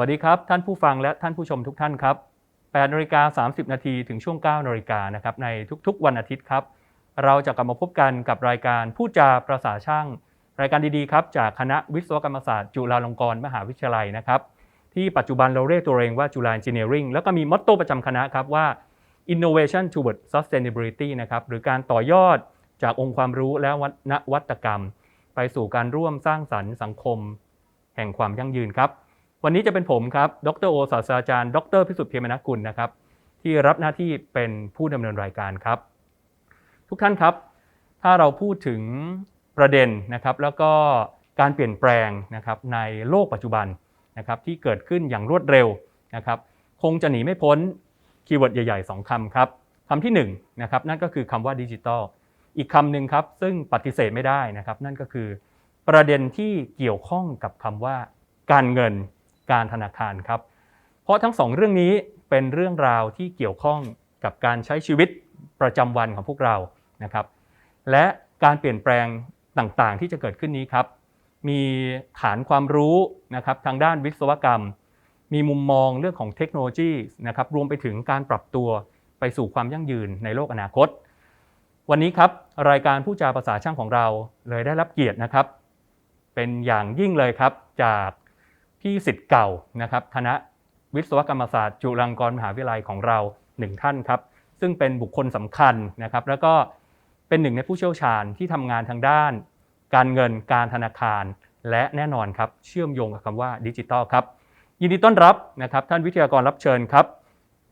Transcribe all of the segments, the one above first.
วัสดีครับ ท่านผู้ฟังและท่านผู้ชมทุกท่านครับ8นาฬิกา30 นาทีถึงช่วง 9นาฬิกานะครับในทุกๆ วันอาทิตย์ครับ เราจะกลับมาพบกันกับรายการผู้จาประสาช่าง รายการดีๆครับจากคณะวิศวกรรมศาสตร์จุฬาลงกรณ์มหาวิทยาลัยนะครับที่ปัจจุบันเราเรียกตัวเองว่าจุฬา Engineering แล้วก็มีมอตโต้ประจำคณะครับว่า innovation toward sustainability นะครับหรือการต่อยอดจากองค์ความรู้และนวัตกรรม ไปสู่การร่วมสร้างสรรค์สังคม แห่งความยั่งยืนครับ วันนี้จะเป็นผมครับ ดรโอศาสตราจารย์ ดรพิสุทธิ์เพียรมนกุลนะครับ ที่รับหน้าที่เป็นผู้ดำเนินรายการครับ ทุกท่านครับ ถ้าเราพูดถึงประเด็นนะครับ แล้วก็การเปลี่ยนแปลงนะครับในโลกปัจจุบันนะครับที่เกิดขึ้นอย่างรวดเร็วนะครับ คงจะหนีไม่พ้นคีย์เวิร์ดใหญ่ๆ 2คำครับคำที่1นะครับนั่นก็คือคำว่าดิจิทัลอีกคำหนึ่งครับซึ่งปฏิเสธไม่ได้นะครับ นั่นก็คือประเด็นที่เกี่ยวข้องกับคำว่าการเงิน การธนาคารครับ เพราะทั้งสองเรื่องนี้เป็นเรื่องราวที่เกี่ยวข้องกับการใช้ชีวิตประจำวันของพวกเรานะครับ และการเปลี่ยนแปลงต่างๆ ที่จะเกิดขึ้นนี้ครับ มีฐานความรู้นะครับทางด้านวิศวกรรม มีมุมมองเรื่องของเทคโนโลยีนะครับรวมไปถึงการปรับตัวไปสู่ความยั่งยืนในโลกอนาคต วันนี้ครับรายการผู้จาภาษาช่างของเราเลยได้รับเกียรตินะครับ เป็นอย่างยิ่งเลยครับจาก พี่สิทธิ์เก่านะครับคณะวิศวกรรมศาสตร์ จุฬาลงกรณ์มหาวิทยาลัยของเราหนึ่งท่านครับ ซึ่งเป็นบุคคลสำคัญนะครับ แล้วก็เป็นหนึ่งในผู้เชี่ยวชาญที่ทำงานทางด้าน การเงินการธนาคาร และแน่นอนครับเชื่อมโยงกับคำว่าดิจิทัลครับ ยินดีต้อนรับนะครับ ท่านวิทยากรรับเชิญครับ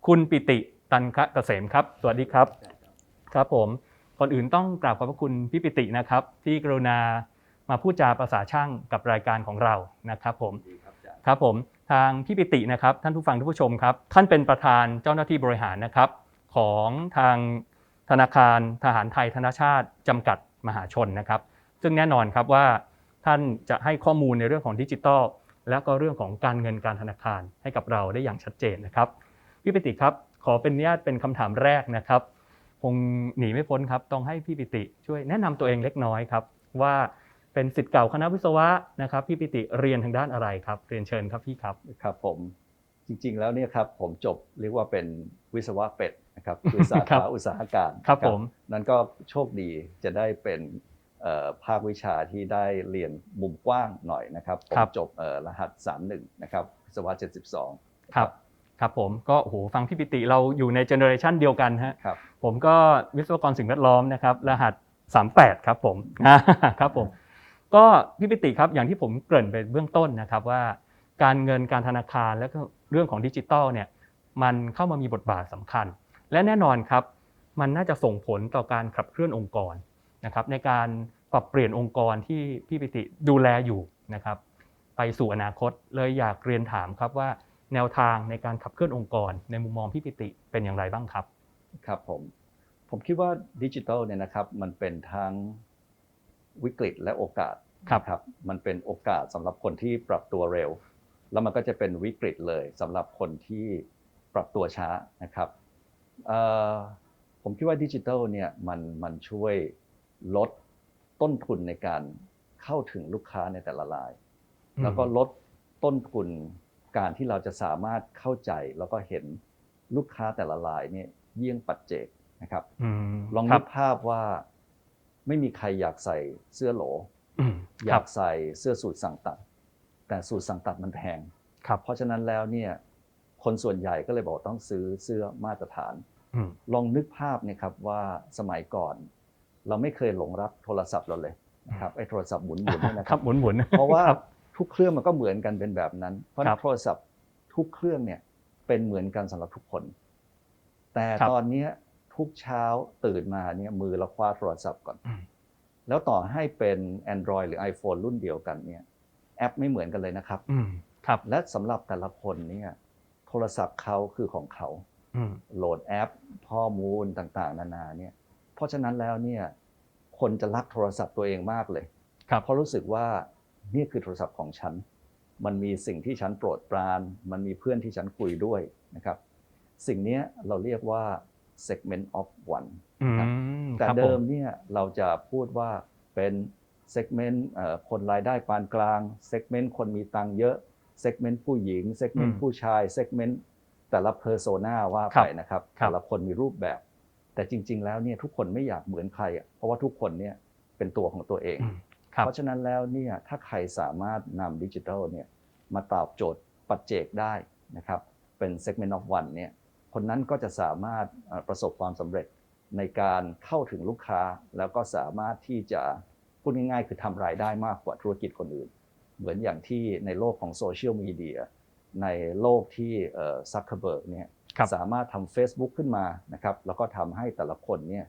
คุณปิติตันคะเกษมครับ สวัสดีครับครับผมก่อนอื่นต้องกราบขอบพระคุณพี่ปิตินะครับ ที่กรุณามาพูดจาภาษาช่างกับรายการของเรานะครับผม ครับผมทางพี่ปิตินะครับท่านผู้ฟังท่านผู้ชมครับท่านเป็นประธานเจ้าหน้าที่บริหารนะครับของทางธนาคารทหารไทยธนชาติจำกัดมหาชนนะครับ ซึ่งแน่นอนครับว่าท่านจะให้ข้อมูลในเรื่องของดิจิทัลและก็เรื่องของการเงินการธนาคารให้กับเราได้อย่างชัดเจนนะครับพี่ปิติครับขอเป็นญาตเป็นคำถามแรกนะครับ คงหนีไม่พ้นครับต้องให้พี่ปิติช่วยแนะนำตัวเองเล็กน้อยครับว่า เป็นสิทธิ์เก่าคณะวิศวะนะครับพี่ปิติเรียนทางด้านอะไรครับ เรียนเชิญครับพี่ครับครับผมจริงๆแล้วเนี่ยครับผมจบเรียกว่าเป็นวิศวะเป็ดนะครับคือสาครัขาบอุตสาหการครับผมนั่นก็โชคดีจะได้เป็นเอ่อภาควิชาที่ได้เรียนมุมกว้างหน่อยนะครับผมครับจบเอ่อรหัส 31 นะครับวิศวะ72 ครับครับผมก็โอ้โหฟังพี่ปิติเราอยู่ในเจเนอเรชันเดียวกันฮะครับผมก็วิศวกรสิ่งแวดล้อมนะครับรหัส 38 ครับผมครับผม ก็พี่ปิติครับอย่างที่ผมเกริ่นไปเบื้องต้นนะครับว่า การเงินการธนาคารและก็เรื่องของดิจิทัลเนี่ยมันเข้ามามีบทบาทสำคัญ และแน่นอนครับ มันน่าจะส่งผลต่อการขับเคลื่อนองค์กรนะครับในการปรับเปลี่ยนองค์กรที่พี่ปิติดูแลอยู่นะครับ ไปสู่อนาคตเลยอยากเรียนถามครับว่าแนวทางในการขับเคลื่อนองค์กร ในมุมมองพี่ปิติเป็นอย่างไรบ้างครับ ครับผมผมคิดว่าดิจิทัลเนี่ยนะครับมันเป็นทั้ง วิกฤตและโอกาสครับครับมันเป็นโอกาสสำหรับคนที่ปรับตัวเร็ว แล้วมันก็จะเป็นวิกฤตเลยสำหรับคนที่ปรับตัวช้านะครับเอ่อผมคิดว่าดิจิทัลเนี่ยมันมันช่วยลดต้นทุนในการเข้าถึงลูกค้าในแต่ละราย แล้วก็ลดต้นทุนการที่เราจะสามารถเข้าใจแล้วก็เห็นลูกค้าแต่ละรายเนี่ยเยี่ยงปัจเจกนะครับมลองคนึรับกภาพว่า ไม่มีใครอยากใส่เสื้อโหลอืมอคยารับกใส่เสื้อสูทสั่งตัด แต่สูทสั่งตัดมันแพงครับเพราะฉะนั้นแล้วเนี่ยคนส่วนใหญ่ก็เลยบอกต้องซื้อเสื้อมาตรฐานอืมลองนึกภาพเนะครับว่าสมัยก่อน เราไม่เคยหลงรับโทรศัพท์เราเลยนะครับไอ้โทรศัพท์หมุนๆเนี่ยนะคครัรับบหมุนหมุนเพราะว่าคบทุกเครื่องมันก็เหมือนกันเป็นแบบนั้น เพราะครับโทรศัพท์ทุกเครื่องเนี่ยเป็นเหมือนกันสำหรับทุกคน แต่ครับตอนเนี้ย ทุกเช้าตื่นมาเนี่ยมือเราคว้าโทรศัพท์ก่อนอืมแล้วต่อให้เป็น Android หรือ iPhone รุ่นเดียวกันเนี่ยแอปไม่เหมือนกันเลยนะครับอืมครับและสำหรับแต่ละคนเนี่ยโทรศัพท์เขาคือของเขาอืมโหลดแอปข้อมูลต่างๆ นานาเนี่ยเพราะฉะนั้นแล้วเนี่ยคนจะรักโทรศัพท์ตัวเองมากเลยครับเพราะรู้สึกว่านี่คือโทรศัพท์ของฉัน มันมีสิ่งที่ฉันโปรดปราน มันมีเพื่อนที่ฉันคุยด้วยนะครับ สิ่งเนี้ยเราเรียกว่า segment of one อืมแต่ครับผเดิมเนี่ยเราจะพูดว่าเป็น segment เอ่อคนรายได้ปานกลาง segment คนมีตังค์เยอะเซกเมนต์ผู้หญิงเซกเมนอืต์มผู้ชายเซกเมนต์แต่ละเพอร์โซนาว่าครัไปบนะครับครับแต่ละคนมีรูปแบบ แต่จริง ๆ แล้วเนี่ยทุกคนไม่อยากเหมือนใครอะเพราะว่าทุกคนเนี่ยเป็นตัวของตัวเองอืมครับเพราะฉะนั้นแล้วเนี่ยถ้าใครสามารถนำดิจิทัลเนี่ยมาตอบโจทย์ปัจเจกได้นะครับเป็น segment of one เนี่ย คนนั้นก็จะสามารถเอ่อประสบความสำเร็จในการเข้าถึงลูกค้า แล้วก็สามารถที่จะพูดง่ายๆ คือทำรายได้มากกว่าธุรกิจคนอื่น เหมือนอย่างที่ในโลกของโซเชียลมีเดียในโลกที่ซักเคเบิร์กเนี่ยครับสามารถทำ Facebook ขึ้นมานะครับแล้วก็ทำให้แต่ละคนเนี่ย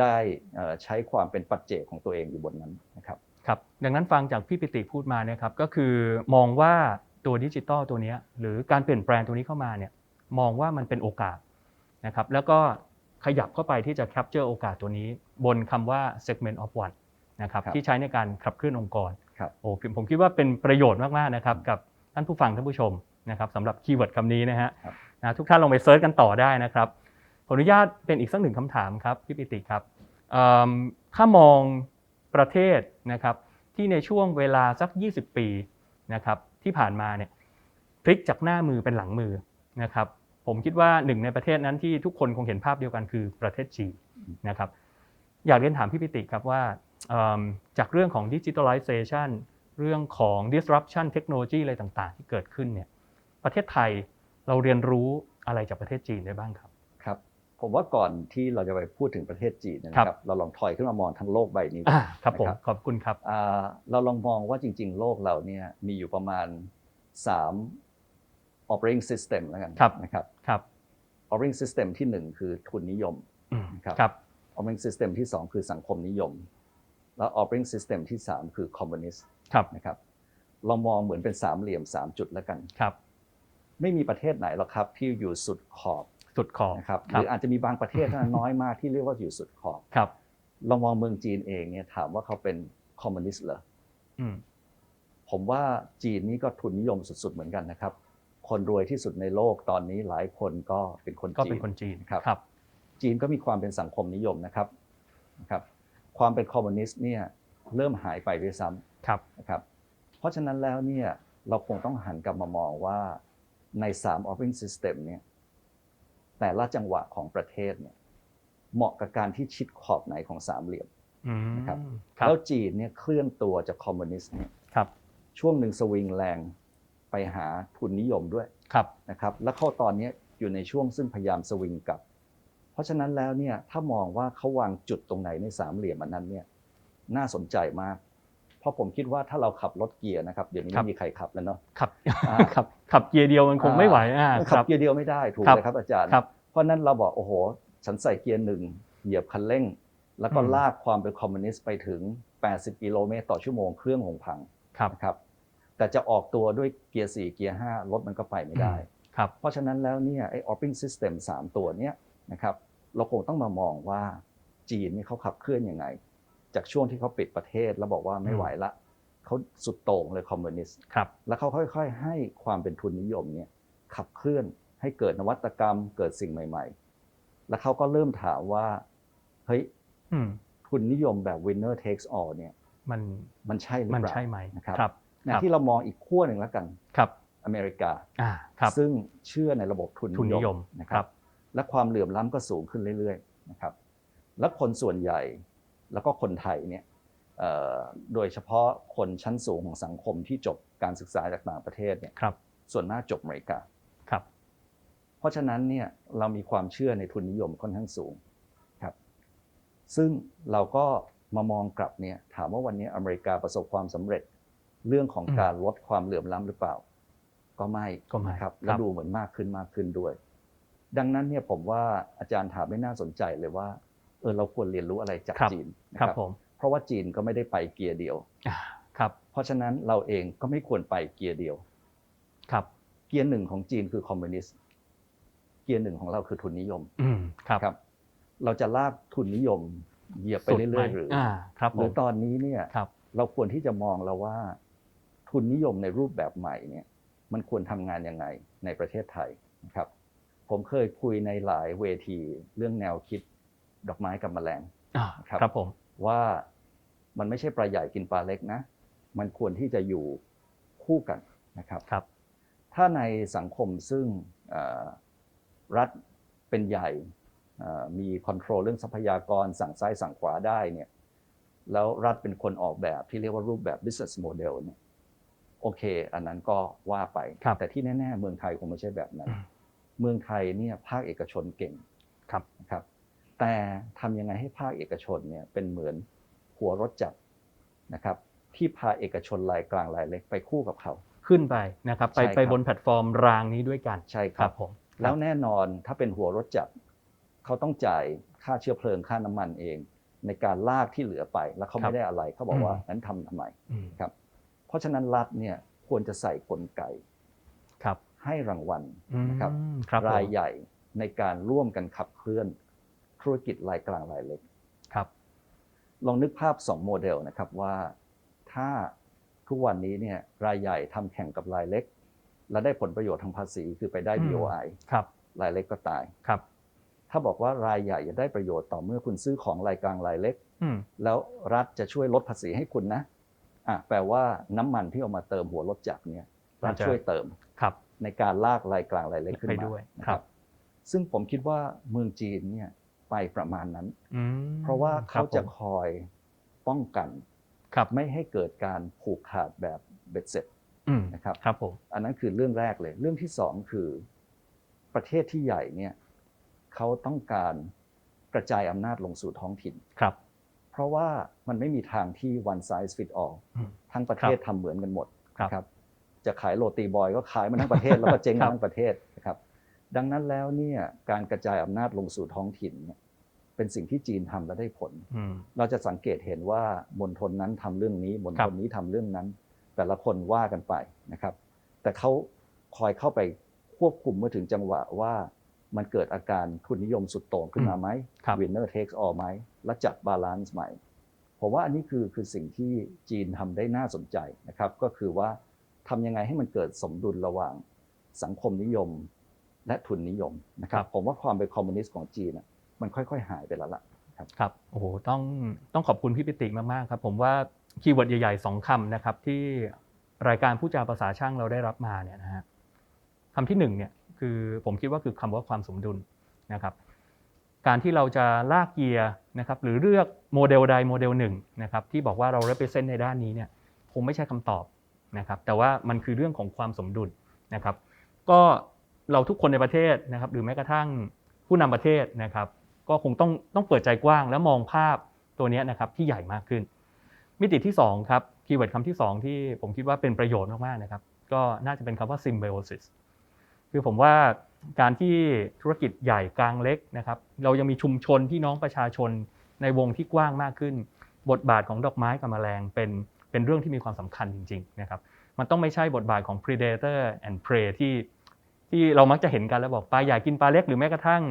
ได้เอ่อใช้ความเป็นปัจเจกของตัวเองอยู่บนนั้นนะครับครับดังนั้นฟังจากพี่ปิติพูดมาเนี่ยครับก็คือมองว่าตัวดิจิตอลตัวเนี้ยหรือการเปลี่ยนแปลงตัวนี้เข้ามาเนี่ย มองว่ามันเป็นโอกาสนะครับแล้วก็ขยับเข้าไปที่จะแคปเจอร์โอกาสตัวนี้บนคำว่า segment of one นะครับครับที่ใช้ในการขับเคลื่อนองค์กรครับโอ้ผมผมคิดว่าเป็นประโยชน์มากๆนะครับกับท่านผู้ฟังท่านผู้ชมนะครับสำหรับคีย์เวิร์ดคำนี้นะฮะครับนะทุกท่านลองไปเซิร์ชกันต่อได้นะครับขออนุญาตเป็นอีกสักหนึ่งคำถามครับพี่ปิติครับเอิ่มถ้ามองประเทศนะครับที่ในช่วงเวลาสัก 20 ปีนะครับที่ผ่านมาเนี่ยพลิกจากหน้ามือเป็นหลังมือนะครับ ผมคิดว่าหนึ่งในประเทศนั้นที่ทุกคนคงเห็นภาพเดียวกันคือประเทศจีนนะครับอยากเรียนถามพี่ปิติครับว่าเอิ่มจากเรื่องของดิจิทัลไลเซชันเรื่องของ disruption เทคโนโลยีอะไรต่างๆ ที่เกิดขึ้นเนี่ยประเทศไทยเราเรียนรู้อะไรจากประเทศจีนได้บ้างครับครับ ผมว่าก่อนที่เราจะไปพูดถึงประเทศจีนนะครัครับบเราลองถอยขึ้นมามองทั้งโลกใบนี้อ่าครับผมนะขอบคุณครับอ่าเราลองมองว่าจริง ๆ โลกเราเนี่ยมีอยู่ประมาณ 3 operating system แล้วกันครับนะครับครับ operating system ที่1คือทุนนิยมอืมครับครับ operating system ที่2คือสังคมนิยม แล้ว operating system ที่3คือคอมมิวนิสต์ครับนะครับ เรามองเหมือนเป็นสามเหลี่ยม3จุดแล้วกันครับ ไม่มีประเทศไหนหรอกครับที่อยู่สุดขอบสุดขอบนะครับหครัรืบออาจจะมีบางประเทศเท่านั้นน้อยมากที่เรียกว่าอยู่สุดขอบครับเรามองเมืองจีนเองเนี่ยถามว่าเขาเป็นคอมมิวนิสต์เหรออืมผมว่าจีนนี่ก็ทุนนิยมสุดๆเหมือนกันนะครับ คนรวยที่สุดในโลกตอนนี้หลายคนก็เป็นคนก็จีเป็นนคนจีนครับครับจีนก็มีความเป็นสังคมนิยมนะครับนะครับ ความเป็นคอมมิวนิสต์เนี่ยเริ่มหายไปด้วยซ้ำครับนะครับ เพราะฉะนั้นแล้วเนี่ยเราคงต้องหันกลับมามองว่าใน3 operating system เนี่ยแต่ละจังหวะของประเทศเนี่ยเหมาะกับการที่ชิดขอบไหนของสามเหลี่ยมอืมนะครับครับแล้วจีนเนี่ยเคลื่อนตัวจากคอมมิวนิสต์เนี่ยครับช่วงหนึ่งสวิงแรง ไปหาทุนนิยมด้วยครับนะครับ แล้วเข้าตอนนี้อยู่ในช่วงซึ่งพยายามสวิงกลับ เพราะฉะนั้นแล้วเนี่ยถ้ามองว่าเขาวางจุดตรงไหนในสามเหลี่ยมอันนั้นเนี่ยน่าสนใจมาก เพราะผมคิดว่าถ้าเราขับรถเกียร์นะครับเดี๋ยวนี้ครับไม่มีใครขับแล้วเนาะขับอ่าขับขับเกียร์เดียวมันคงไม่ไหวอ่าขัครับบเกียร์เดียวไม่ได้ถูกครับเลยครับอาจารย์ครับเพราะฉะนั้นเราบอกโอ้โห ฉันใส่เกียร์หนึ่งเหยียบคันเร่ง แล้วก็อืมลากความเป็นคอมมิวนิสต์ไปถึง 80 กิโลเมตรต่อชั่วโมงเครื่องคงพังครับนะครับ แต่จะออกตัวด้วยเกียร์4เกียร์5รถมันก็ไปไม่ได้ ครับเพราะฉะนั้นแล้วเนี่ยไอ้ operating system 3 ตัวเนี้ยนะครับเราคงต้องมามองว่าจีนนี่เขาขับเคลื่อนยังไง จากช่วงที่เขาปิดประเทศแล้วบอกว่าไม่ไหวละเขาสุดโต่งเลยคอมมิวนิสต์ครับแล้วเขาค่อยๆ ให้ความเป็นทุนนิยมเนี่ยขับเคลื่อนให้เกิดนวัตกรรมเกิดสิ่งใหม่ ๆ แล้วเขาก็เริ่มถามว่าเฮ้ยอืมทุนนิยมแบบ winner takes all เนี่ยมันมันใช่หรือมันเปล่าใช่ไหมนะครับครับ นะครับที่เรามองอีกขั้วหนึ่งแล้วกันครับอเมริกาอ่าครับซึ่งเชื่อในระบบทุนทุนนิยมนะคครัรับบและความเหลื่อมล้ำก็สูงขึ้นเรื่อยๆนะครับ และคนส่วนใหญ่แล้วก็คนไทยเนี่ยเอ่อโดยเฉพาะคนชั้นสูงของสังคมที่จบการศึกษาจากต่างประเทศเนี่ยครับส่วนมากจบอเมริกาครับ เพราะฉะนั้นเนี่ยเรามีความเชื่อในทุนนิยมค่อนข้างสูงครับ ซึ่งเราก็มามองกลับเนี่ยถามว่าวันนี้อเมริกาประสบความสำเร็จ เรื่องของอืมการลดความเหลื่อมล้ำหรือเปล่า ก็ไม่ก็ไม่นะครับคและรับดูเหมือนมากขึ้นมากขึ้นด้วย ดังนั้นเนี่ยผมว่าอาจารย์ถามไม่น่าสนใจเลยว่าเออเราควรเรียนรู้อะไรจากครับจีนนะครับผมเพราะว่าจีนก็ไม่ได้ไปเกียร์เดียวอ่าครับ เพราะฉะนั้นเราเองก็ไม่ควรไปเกียร์เดียว ครับ เกียร์หนึ่งของจีนคือคอมมิวนิสต์เกียร์หนึ่งของเราคือทุนนิยมอืมครับครับ เราจะลากทุนนิยมเหยียบไปสุดเรื่อยหมๆหรืออ่าครับหผรืมอตอนนี้เนี่ยครับเราควรที่จะมองแล้วว่า ทุนนิยมในรูปแบบใหม่เนี่ยมันควรทำงานยังไงในประเทศไทยนะครับ ผมเคยคุยในหลายเวทีเรื่องแนวคิดดอกไม้กับแมลงอ่าครับครับผมว่ามันไม่ใช่ปลาใหญ่กินปลาเล็กนะ มันควรที่จะอยู่คู่กันนะครับครับถ้าในสังคมซึ่งเอ่อรัฐเป็นใหญ่เอ่อมีคอนโทรลเรื่องทรัพยากรสั่งซ้ายสั่งขวาได้เนี่ยแล้วรัฐเป็นคนออกแบบที่เรียกว่ารูปแบบ business model เนี่ย โอเค อันนั้นก็ว่าไปครับแต่ที่แน่ๆ เมืองไทยคงไม่ใช่แบบนั้นอืมเมืองไทยเนี่ยภาคเอกชนเก่งครับนะครับ แต่ทำยังไงให้ภาคเอกชนเนี่ยเป็นเหมือนหัวรถจักรนะครับ ที่พาเอกชนรายกลางรายเล็กไปคู่กับเขาขึ้นไปนะครับไปใช่ครับไปบนแพลตฟอร์มรางนี้ด้วยกันใช่คครัรับบผมแล้วแน่นอนถ้าเป็นหัวรถจักรเขาต้องจ่ายค่าเชื้อเพลิงค่าน้ำมันเอง ในการลากที่เหลือไป แล้วเขาไม่ได้อะไรเขาบอกว่านั้นทำทำไมอืมครับ เพราะฉะนั้นรัฐเนี่ยควรจะใส่กลไกครับ ให้รางวัลอืมนะครับครับผมรายใหญ่ในการร่วมกันขับเคลื่อนธุรกิจรายกลางรายเล็กครับ ลองนึกภาพ2โมเดลนะครับว่าถ้าทุกวันนี้เนี่ยรายใหญ่ทำแข่งกับรายเล็ก และได้ผลประโยชน์ทางภาษีคือไปได้อืม BOI ครับ รายเล็กก็ตายครับ ถ้าบอกว่ารายใหญ่จะได้ประโยชน์ต่อเมื่อคุณซื้อของรายกลางรายเล็กอืมแล้วรัฐจะช่วยลดภาษีให้คุณนะ อะแปลว่าน้ำมันที่เอามาเติมหัวรถจักรเนี่ยรัฐช่วยเติมครับ ในการลากรายกลางรายเล็กขึ้นไปมาด้วยนะคครัรับบซึ่งผมคิดว่าเมืองจีนเนี่ยไปประมาณนั้นอืมเพราะว่าเขาจะครับผมคอยป้องกันครับไม่ให้เกิดการผูกขาดแบบเบ็ดเสร็จอืมนะครับครับผมอันนั้นคือเรื่องแรกเลย เรื่องที่สองคือ ประเทศที่ใหญ่เนี่ยเขาต้องการกระจายอำนาจลงสู่ท้องถิ่นครับเพ ราะว่ามันไม่มีทางที่ one size fit all อืมทั้งประเทศทำเหมือนกันหมดครับนะครับ จะขายโรตีบอยก็ขายมาทั้งประเทศแล้วก็เจ๊งครัมาบทั้งประเทศนะครับ ดังนั้นแล้วเนี่ยการกระจายอำนาจลงสู่ท้องถิ่นเนี่ยเป็นสิ่งที่จีนทำและได้ผลอืมเราจะสังเกตเห็นว่ามณฑลนั้นทำเรื่องนี้มณครัฑบลนี้ทำเรื่องนั้น แต่ละคนว่ากันไปนะครับ แต่เขาคอยเข้าไปควบคุมเมื่อถึงจังหวะว่ามันเกิดอาการทุนนิยมสุดโต่งขึ้นมาไหมครับ winner takes all ไหม และจัดบาลานซ์ใหม่ ผมว่าอันนี้คือคือสิ่งที่จีนทำได้น่าสนใจนะครับ ก็คือว่าทำยังไงให้มันเกิดสมดุลระหว่างสังคมนิยมและทุนนิยมนะครัครับบผมว่าความเป็นคอมมิวนิสต์ของจีนน่ะมันค่อย ๆ หายไปแล้วล่ะครับโอ้โหต้องต้องขอบคุณพี่ปิติมากๆครับ ผมว่าคีย์เวิร์ดใหญ่ๆสองคำนะครับ ที่รายการผู้จาภาษาช่างเราได้รับมาเนี่ยนะฮะคำที่หนึ่งเนี่ยคือผมคิดว่าคือคำว่าความสมดุลนะครับ การที่เราจะลากเกียร์นะครับหรือเลือกโมเดลใดโมเดลหนึ่งนะครับที่บอกว่าเรา represent ในด้านนี้เนี่ยคงไม่ใช่คำตอบนะครับแต่ว่ามันคือเรื่องของความสมดุลนะครับ ก็เราทุกคนในประเทศนะครับหรือแม้กระทั่งผู้นำประเทศนะครับ ก็คงต้องต้องเปิดใจกว้างและมองภาพตัวนี้นะครับที่ใหญ่มากขึ้น มิติที่สองครับคีย์เวิร์ดคำที่สองที่ผมคิดว่าเป็นประโยชน์มากๆนะครับก็น่าจะเป็นคำว่า symbiosis คือผมว่า การที่ธุรกิจใหญ่กลางเล็กนะครับ เรายังมีชุมชนพี่น้องประชาชนในวงที่กว้างมากขึ้น บทบาทของดอกไม้กับแมลงเป็นเป็นเรื่องที่มีความสำคัญจริง ๆ นะครับ มันต้องไม่ใช่บทบาทของ predator and prey ที่ที่เรามักจะเห็นกันแล้วบอกปลาใหญ่กินปลาเล็กหรือแม้กระทั่ง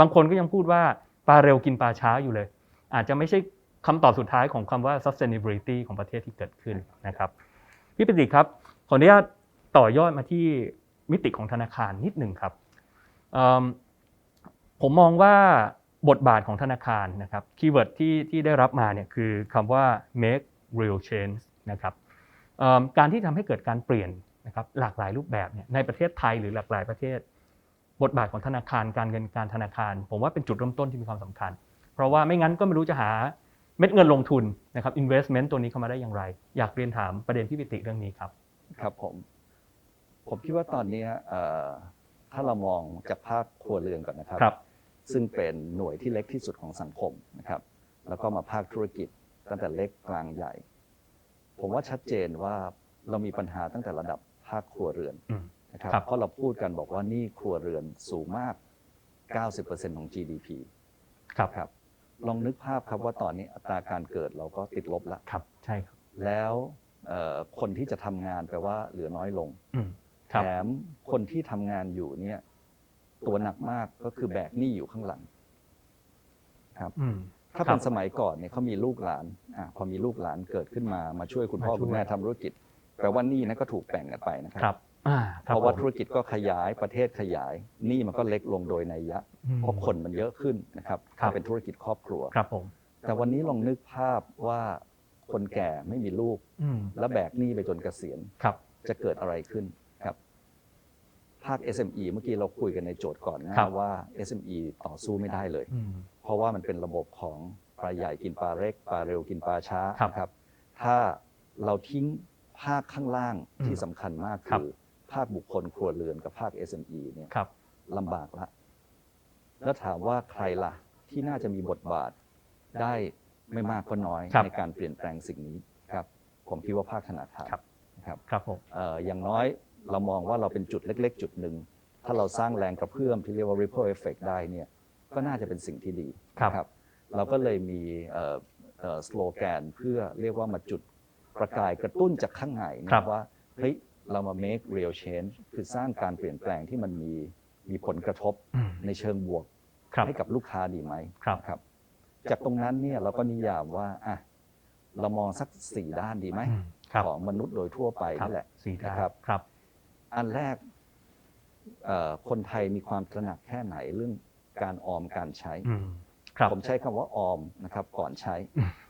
บางคนก็ยังพูดว่าปลาเร็วกินปลาช้าอยู่เลย อาจจะไม่ใช่คำตอบสุดท้ายของคำว่า sustainability ของประเทศที่เกิดขึ้นนะครับพี่ปิติครับขออนุญาตต่อยอดมาที่มิติของธนาคารนิดหนึ่งครับ ผมมองว่าบทบาทของธนาคารนะครับคีย์เวิร์ดที่ที่ได้รับมาเนี่ยคือคำว่า make real change นะครับการที่ทำให้เกิดการเปลี่ยนนะครับหลากหลายรูปแบบเนี่ยในประเทศไทยหรือหลากหลายประเทศ บทบาทของธนาคารการเงินการธนาคาร ผมว่าเป็นจุดเริ่มต้นที่มีความสำคัญ เพราะว่าไม่งั้นก็ไม่รู้จะหาเม็ดเงินลงทุนนะครับ investment ตัวนี้เข้ามาได้อย่างไร อยากเรียนถามประเด็นพี่ปิติเรื่องนี้ครับ ครับผม ผมคิดว่าตอนนี้ ถ้าเรามองจากภาคครัวเรือนก่อนนะครับ ครับ ซึ่งเป็นหน่วยที่เล็กที่สุดของสังคมนะครับ แล้วก็มาภาคธุรกิจตั้งแต่เล็กกลางใหญ่ ผมว่าชัดเจนว่าเรามีปัญหาตั้งแต่ระดับภาคครัวเรือนอืม นะครับครับ เพราะเราพูดกันบอกว่าหนี่ครัวเรือนสูงมาก 90%ของ GDP ครับครับลองนึกภาพครับว่าตอนนี้อัตราการเกิดเราก็ติดลบแล้วครับใช่ครับแล้วเอ่อคนที่จะทำงานแปลว่าเหลือน้อยลง อืมครับ แถมคนที่ทำงานอยู่เนี่ย ตัวหนักมากก็คือแบกหนี้อยู่ข้างหลัง ครับอืมถ้าครัเป็บนสมัยก่อนเนี่ยเขามีลูกหลานอะพอมีลูกหลานเกิดขึ้นมามาช่วยคุณพ่อมาช่วยคุณแม่ทำธุรกิจแปลว่าหนี้นั้นก็ถูกแบ่งกันไปนะคครัรับอ่าคเพรับราะว่าผมธุรกิจก็ขยายประเทศขยายหนี้มันก็เล็กลงโดยนัยยะอืมเพราะคนมันเยอะขึ้นนะครับครับถ้าเป็นธุรกิจครอบครัวครับผมแต่วันนี้ลองนึกภาพว่าคนแก่ไม่มีลูกอืมแล้วแบกหนี้ไปจนเกษียณครับจะเกิดอะไรขึ้นครับ ภาค SME เมื่อกี้เราคุยกันในโจทย์ก่อนนะครับ ว่า SME ต่อสู้ไม่ได้เลย อืม เพราะว่ามันเป็นระบบของปลาใหญ่กินปลาเล็กปลาเร็วกินปลาช้าครับนะครับ ถ้าเราทิ้งภาคข้างล่างอืมที่สำคัญมากครับ คือภาคบุคคลครัวเรือนกับภาค SME เนี่ยครับ ลำบากละ แล้วถามว่าใครล่ะ ที่น่าจะมีบทบาทได้ไม่มากก็น้อยครับในการเปลี่ยนแปลงสิ่งนี้ครับ ผมคิดว่าภาคธนาคารครับ นะครับ ครับผม เอ่ออย่างน้อย เรามองว่าเราเป็นจุดเล็ก ๆ จุดหนึ่ง ถ้าเราสร้างแรงกระเพื่อมที่เรียกว่า ripple effect ได้เนี่ยก็น่าจะเป็นสิ่งที่ดีครับนะเราก็เลยมีเอ่อเอ่อสโลแกนเพื่อเรียกว่ามาจุดประกายกระตุ้นจากข้างในครันะบว่าเฮ้ยเรามา make real change คือสร้างการเปลี่ยนแปลงที่มันมีมีผลกระทบอืมในเชิงบวกครับให้กับลูกค้าดีไหมครับครับจากตรงนั้นเนี่ยเราก็นิยามว่าอะเรามองสักสี่ด้านดีไหมอืมครับของมนุษย์โดยทั่วไปครับนี่แหละสี่ด้านนะครับครับ อันแรกเอ่อคนไทยมีความตระหนักแค่ไหนเรื่องการออมการใช้อืมครับผมใช้คำว่าออมนะครับก่อนใช้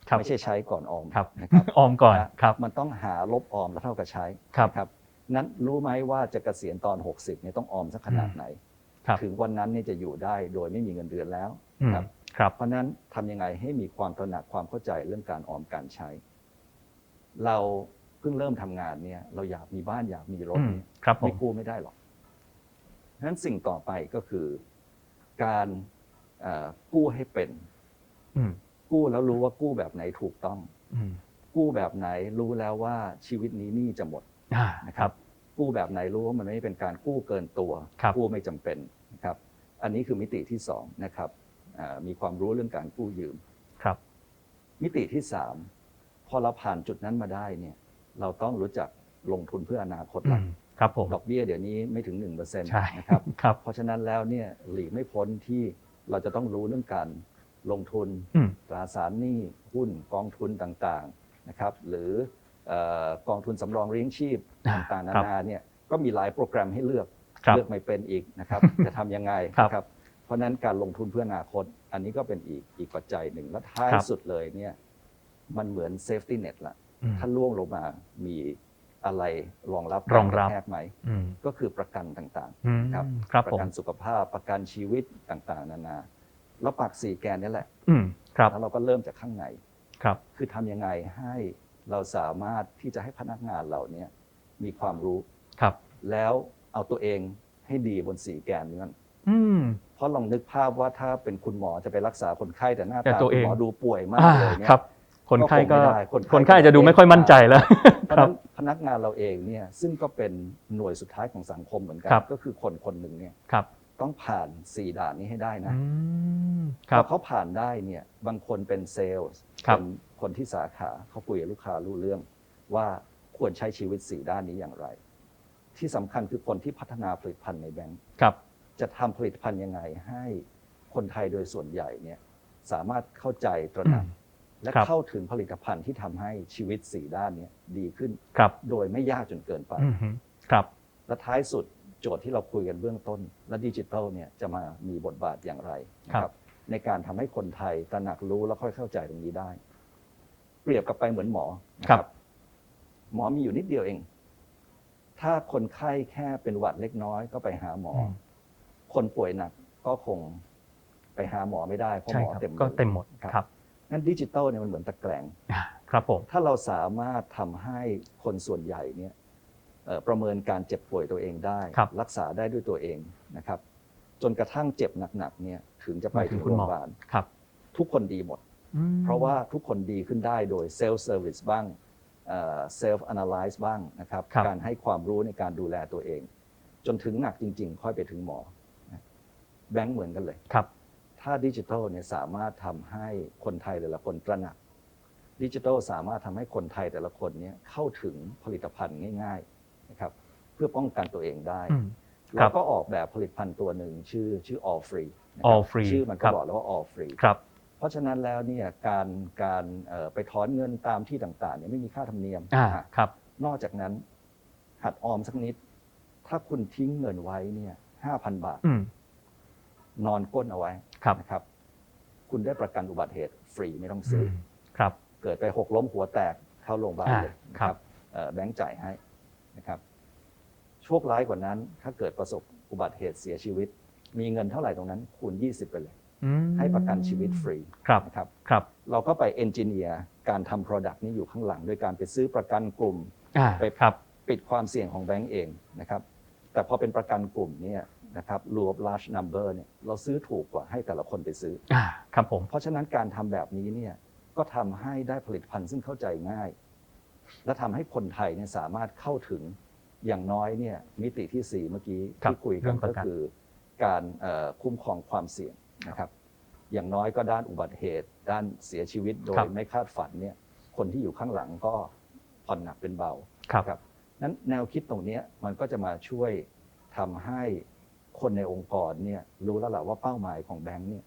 ครับไม่ใช่ใช้ก่อนออมครับนะครับออมก่อนนะครับมันต้องหาลบออมแล้วเท่ากับใช้ครับนะครับนั้นรู้ไหมว่าจะเกษียณตอน 60เนี่ยต้องออมสักขนาดไหนครับถึงวันนั้นเนี่ยจะอยู่ได้โดยไม่มีเงินเดือนแล้วอืมครับครับเพราะฉะนั้นทำยังไงให้มีความตระหนักความเข้าใจเรื่องการออมการใช้ เรา เพิ่งเริ่มทำงานเนี่ย เราอยากมีบ้านอยากมีรถอืมเนี่ยครับผไม่มกู้ไม่ได้หรอกฉะนั้นสิ่งต่อไปก็คือ การเอ่อกู้ให้เป็นอืมกู้แล้วรู้ว่ากู้แบบไหนถูกต้องอืมกู้แบบไหนรู้แล้วว่าชีวิตนี้หนี้จะหมดอ่านะคครัรับบกู้แบบไหนรู้ว่ามันไม่เป็นการกู้เกินตัวครับกู้ไม่จำเป็นนะครับ อันนี้คือมิติที่สองนะครับอ่ามีความรู้เรื่องการกู้ยืมครับ มิติที่สามพอเราผ่านจุดนั้นมาได้เนี่ย เราต้องรู้จักลงทุนเพื่ออนาคตอืละมครับผมดอกเบี้ยเดี๋ยวนี้ไม่ถึง1%ใช่นะครับครับ เพราะฉะนั้นแล้วเนี่ยหลีกไม่พ้นที่เราจะต้องรู้เรื่องการลงทุนอืมตราสารหนี้หุ้นกองทุนต่างๆนะครับหรือเอ่อกองทุนสำรองเลี้ยงชีพอ่าต่างๆนาครับนาเนี่ยก็มีหลายโปรแกรมให้เลือกครับเลือกไม่เป็นอีกนะครับจะทำยังไงครับนะครับเพราะฉะนั้นการลงทุนเพื่ออนาคต อันนี้ก็เป็นอีกอีกปัจจัยหนึ่งและท้ายครับสุดเลยเนี่ยมันเหมือนเซฟตี้เน็ตละอืม ถ้าล่วงลงมามีอะไรรองรับรองรับกาแทกไหมอืมก็คือประกันต่างอืมครับครับๆประผมกันสุขภาพประกันชีวิตต่างๆ นานาแล้วปักสี่แกนนี่แหละอืมครับแล้วเราก็เริ่มจากข้างในครับ คือทำยังไงให้เราสามารถที่จะให้พนักงานเราเนี่ยมีความรู้ครับ แล้วเอาตัวเองให้ดีบนสี่แกนนั้นอืมเพราะลองนึกภาพว่าถ้าเป็นคุณหมอจะไปรักษาคนไข้แต่หน้าแต่ตาตัวคุเอณงหมอดูป่วยมากอ่าเลยเนี่ย ครับคนไข้ก็ก็คงไม่ได้คนไข้คนไข้จะดูไม่ค่อยมั่นใจแล้วเพราะคฉะรับนั้นพนักงานเราเองเนี่ยซึ่งก็เป็นหน่วยสุดท้ายของสังคมเหมือนกัครับก็คือคนคนหนึ่งเนี่ยครับต้องผ่านสี่ด่านนี้ให้ได้นะอืมคพรัอบเขาผ่านได้เนี่ยบางคนเป็นเซลล์ครับเป็นคนที่สาขาเขาคุยกับลูกค้ารู้เรื่อง ว่าควรใช้ชีวิตสี่ด้านนี้อย่างไร ที่สำคัญคือคนที่พัฒนาผลิตภัณฑ์ในแบงก์ครับจะทำผลิตภัณฑ์ยังไงให้คนไทยโดยส่วนใหญ่เนี่ยสามารถเข้าใจตระหนักอืม และครับเข้าถึงผลิตภัณฑ์ที่ทำให้ชีวิตสี่ด้านเนี้ดีขึ้นครับโดยไม่ยากจนเกินไปอืมฮึครับและท้ายสุดโจทย์ที่เราคุยกันเบื้องต้น และดิจิทัลเนี่ยจะมามีบทบาทอย่างไรนะคครัรับบในการทำให้คนไทยตระหนักรู้และค่อยเข้าใจตรงนี้ได้ เปรียบกับไปเหมือนหมอนะครับ หมอมีอยู่นิดเดียวเอง ถ้าคนไข้แค่เป็นหวัดเล็กน้อยก็ไปหาหมออมคนป่วยหนักก็คงไปหาหมอไม่ได้เพราะใช่หมอครับเต็มก็เต็มหมดครับ ครับงั้นดิจิทัลเนี่ยมันเหมือนตะแกรงอ่าครับผมถ้าเราสามารถทำให้คนส่วนใหญ่เนี่ยเอ่อประเมินการเจ็บป่วยตัวเองได้ครับรักษาได้ด้วยตัวเองนะครับ จนกระทั่งเจ็บหนักๆเนี่ยถึงจะไปมาถึถึงงคุณโรงหมอพยาบาลครับทุกคนดีหมดอืมเพราะว่าทุกคนดีขึ้นได้โดยเซลฟ์เซอร์วิสบ้างเซลฟ์แอนาลิซ์บ้างนะครับครับการให้ความรู้ในการดูแลตัวเอง จนถึงหนักจริง ๆ ค่อยไปถึงหมอนะแบงก์เหมือนกันเลยครับ ถ้าดิจิทัลเนี่ยสามารถทำให้คนไทยแต่ละคนตระหนักดิจิทัลสามารถทำให้คนไทยแต่ละคนเนี่ยเข้าถึงผลิตภัณฑ์ง่ายๆนะครับเพื่อป้องกันตัวเองได้อืมครัเราบก็ออกแบบผลิตภัณฑ์ตัวหนึ่งชื่อชื่อ all free นะครั All Free ชื่อมันคก็รับบอกแล้วว่า all free ครับเพราะฉะนั้นแล้วเนี่ยการการเอ่อไปถอนเงินตามที่ต่างๆเนี่ยไม่มีค่าธรรมเนียมอ่านะฮะครับ นอกจากนั้นหัดออมสักนิด ถ้าคุณทิ้งเงินไว้เนี่ยห้าพันบาทอืม นอนก้นเอาไว้ครับ นะครับ คุณได้ประกันอุบัติเหตุฟรีไม่ต้องอืซื้อมอครับ เกิดไปหกล้มหัวแตกเข้าโรงพยาบาลอ่าเลยนะครับ เอ่อแบงค์จ่ายให้นะครับ โชคร้ายกว่านั้น ถ้าเกิดประสบอุบัติเหตุเสียชีวิต มีเงินเท่าไหร่ตรงนั้น คูณ 20 ไปเลย อืมให้ประกันชีวิตฟรีครับนะครับ ครับเราก็ไปเอนจิเนียร์การทำ Product นี้อยู่ข้างหลังโดยการไปซื้อประกันกลุ่ม อ่าไป ครับ ปิดความเสี่ยงของแบงก์เองนะครับ แต่พอเป็นประกันกลุ่มเนี่ย นะครับรวม large number เนี่ยเราซื้อถูกกว่าให้แต่ละคนไปซื้ออ่าครับผมเพราะฉะนั้นการทำแบบนี้เนี่ยก็ทำให้ได้ผลิตภัณฑ์ซึ่งเข้าใจง่าย และทำให้คนไทยเนี่ยสามารถเข้าถึงอย่างน้อยเนี่ยมิติที่ 4 เมื่อกี้ครับที่คุยเรื่กัอนงประก็กัน คือการเอ่อคุ้มครองความเสี่ยงนะครับ อย่างน้อยก็ด้านอุบัติเหตุ ด้านเสียชีวิตโดครัยบไม่คาดฝันเนี่ยคนที่อยู่ข้างหลังก็ผ่อนหนักเป็นเบา ครับครับนั้นแนวคิดตรงเนี้ยมันก็จะมาช่วยทำให้ คนในองค์กรเนี่ยรู้แล้วแหละว่าเป้าหมายของแบงค์เนี่ย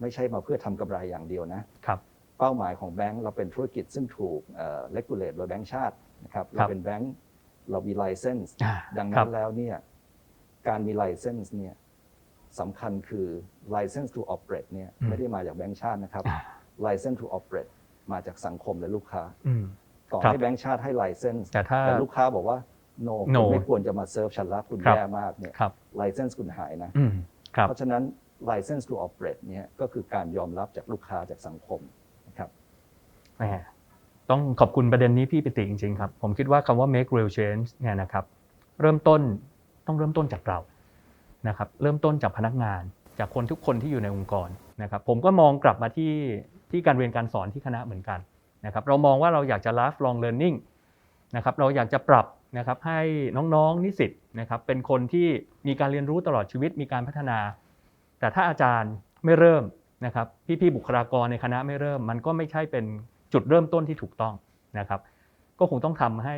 ไม่ใช่มาเพื่อทำกำไรอย่างเดียวนะครับเป้าหมายของแบงค์เราเป็นธุรกิจซึ่งถูกเลกูเลตโดยแบงค์ชาตินะครับคเรารับเป็นแบงค์เรามีไลเซนส์อ่าดังครันั้บนแล้วเนี่ยการมีไลเซนส์เนี่ยสำคัญคือ license to operate เนี่ยอืมไม่ได้มาจากแบงค์ชาตินะครับอ่า license to operate มาจากสังคมและลูกค้าอืมต่อครับให้แบงค์ชาติให้ไลเซนส์แต่ถ้าแต่ลูกค้าบอกว่า no No คุณไม่ควรจะมาเซิร์ฟฉันละคุณครับแย่มากเนี่ยครับไลเซนส์คุณหายนะอืมครับเพราะฉะนั้น license to operate เนี่ยก็คือการยอมรับจากลูกค้าจากสังคมนะครับแหมต้องขอบคุณประเด็นนี้พี่ปิติจริงๆครับ ผมคิดว่าคำว่า make real change เนี่ยนะครับ เริ่มต้นต้องเริ่มต้นจากเรานะครับเริ่มต้นจากพนักงาน จากคนทุกคนที่อยู่ในองค์กรนะครับ ผมก็มองกลับมาที่ที่การเรียนการสอนที่คณะเหมือนกันนะครับ เรามองว่าเราอยากจะ lifelong learning นะครับเราอยากจะปรับนะครับให้น้องๆนิสิตนะครับเป็นคนที่มีการเรียนรู้ตลอดชีวิตมีการพัฒนา แต่ถ้าอาจารย์ไม่เริ่มนะครับพี่ๆบุคลากรในคณะไม่เริ่ม มันก็ไม่ใช่เป็นจุดเริ่มต้นที่ถูกต้องนะครับ ก็คงต้องทำให้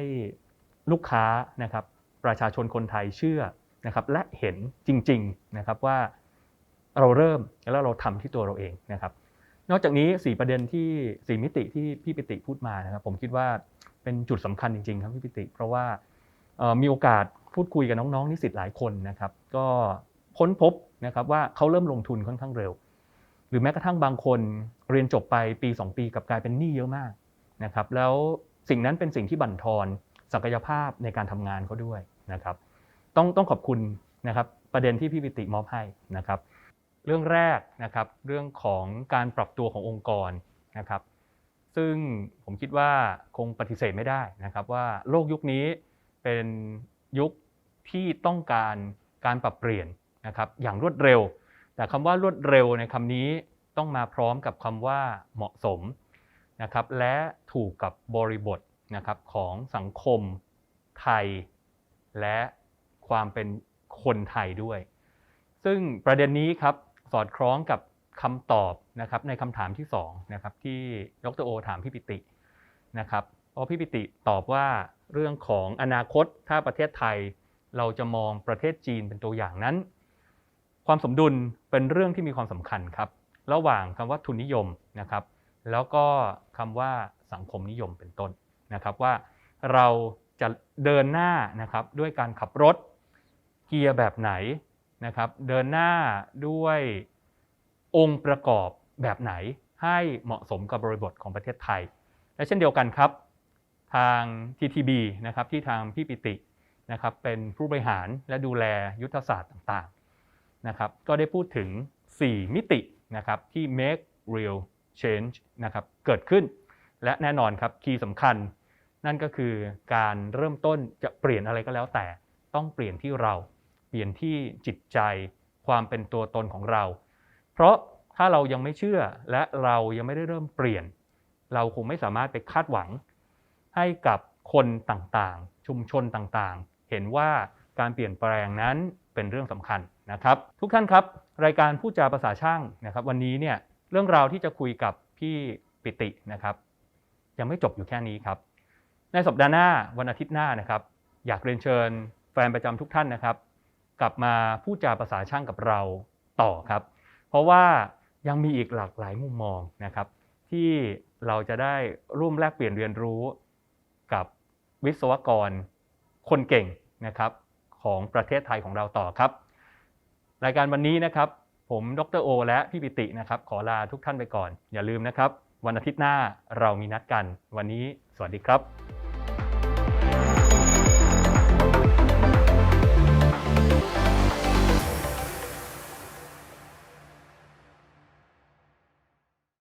ลูกค้านะครับประชาชนคนไทยเชื่อนะครับและเห็นจริงๆนะครับว่าเราเริ่มแล้วเราทำที่ตัวเราเองนะครับ นอกจากนี้ 4 ประเด็นที่ 4 มิติที่พี่ปิติพูดมานะครับ ผมคิดว่า เป็นจุดสำคัญจริง ๆ ครับพี่ปิติ เพราะว่ามีโอกาสพูดคุยกับน้องๆนิสิตหลายคนนะครับ ก็ค้นพบนะครับว่าเขาเริ่มลงทุนค่อนข้างเร็ว หรือแม้กระทั่งบางคนเรียนจบไปปี 2 ปีกับกลายเป็นหนี้เยอะมากนะครับ แล้วสิ่งนั้นเป็นสิ่งที่บั่นทอนศักยภาพในการทำงานเขาด้วยนะครับ ต้องต้องขอบคุณนะครับประเด็นที่พี่ปิติมอบให้นะครับ เรื่องแรกนะครับเรื่องของการปรับตัวขององค์กรนะครับ ซึ่งผมคิดว่าคงปฏิเสธไม่ได้นะครับว่าโลกยุคนี้เป็นยุคที่ต้องการการปรับเปลี่ยนนะครับอย่างรวดเร็ว แต่คำว่ารวดเร็วในคำนี้ต้องมาพร้อมกับคำว่าเหมาะสมนะครับและถูกกับบริบทนะครับของสังคมไทย และความเป็นคนไทยด้วย ซึ่งประเด็นนี้ครับสอดคล้องกับ คำตอบนะครับในคำถามที่2นะครับที่ดรโอถามพี่ปิตินะครับเพราะพี่ปิติตอบว่าเรื่องของอนาคตถ้าประเทศไทยเราจะมองประเทศจีนเป็นตัวอย่างนั้น ความสมดุลเป็นเรื่องที่มีความสำคัญครับระหว่างคำว่าทุนนิยมนะครับ แล้วก็คำว่าสังคมนิยมเป็นต้นนะครับว่าเราจะเดินหน้านะครับด้วยการขับรถเกียร์แบบไหนนะครับ เดินหน้าด้วย องค์ประกอบแบบไหนให้เหมาะสมกับบริบทของประเทศไทย และเช่นเดียวกันครับ ทาง TTB นะครับที่ทางพี่ปิตินะครับเป็นผู้บริหารและดูแลยุทธศาสตร์ต่างๆนะครับก็ได้พูดถึง 4 มิตินะครับที่ make real change นะครับเกิดขึ้น และแน่นอนครับคีย์สำคัญ นั่นก็คือการเริ่มต้นจะเปลี่ยนอะไรก็แล้วแต่ต้องเปลี่ยนที่เรา เปลี่ยนที่จิตใจ ความเป็นตัวตนของเรา เพราะถ้าเรายังไม่เชื่อและเรายังไม่ได้เริ่มเปลี่ยน เราคงไม่สามารถไปคาดหวัง ให้กับคนต่างๆ ชุมชนต่างๆ เห็นว่าการเปลี่ยนแปลงนั้นเป็นเรื่องสำคัญนะครับ ทุกท่านครับ รายการพูดจาภาษาช่างนะครับ วันนี้เนี่ยเรื่องราวที่จะคุยกับพี่ปิตินะครับ ยังไม่จบอยู่แค่นี้ครับ ในสัปดาห์หน้าวันอาทิตย์หน้านะครับ อยากเรียนเชิญแฟนประจำทุกท่านนะครับ กลับมาพูดจาภาษาช่างกับเราต่อครับ เพราะว่ายังมีอีกหลากหลายมุมมองนะครับ ที่เราจะได้ร่วมแลกเปลี่ยนเรียนรู้กับวิศวกรคนเก่งนะครับของประเทศไทยของเราต่อครับ รายการวันนี้นะครับ ผมดรโอ และพี่ปิตินะครับ ขอลาทุกท่านไปก่อน อย่าลืมนะครับ วันอาทิตย์หน้าเรามีนัดกัน วันนี้ สวัสดีครับ